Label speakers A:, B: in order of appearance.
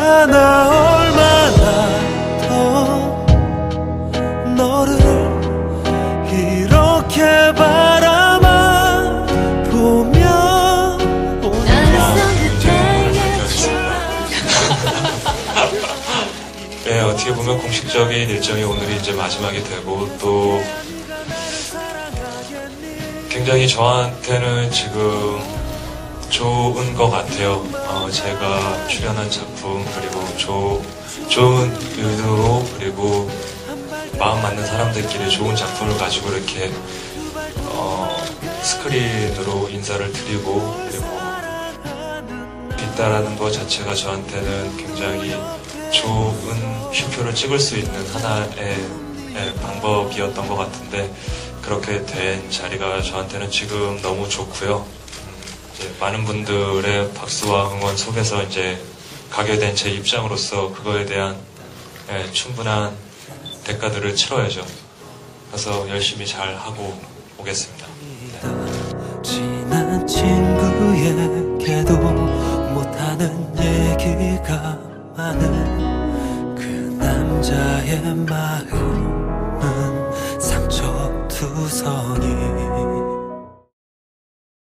A: 얼마나 얼마나 더 너를 이렇게 바라만 보며
B: 네, 어떻게 보면 공식적인 일정이 오늘이 이제 마지막이 되고 또 굉장히 저한테는 지금 좋은 것 같아요. 어, 제가 출연한 작품 그리고 조, 좋은 의도로 그리고 마음 맞는 사람들끼리 좋은 작품을 가지고 이렇게 어, 스크린으로 인사를 드리고 그리고 빗다라는 것 자체가 저한테는 굉장히 좋은 슈표를 찍을 수 있는 하나의 예, 방법이었던 것 같은데 그렇게 된 자리가 저한테는 지금 너무 좋고요. 많은 분들의 박수와 응원 속에서 이제 가게 된 제 입장으로서 그거에 대한 예, 충분한 대가들을 치러야죠. 그래서 열심히 잘 하고 오겠습니다.
A: 친한 친구에게도 못하는 얘기가 많은 그 남자의 마음은 상처 투성이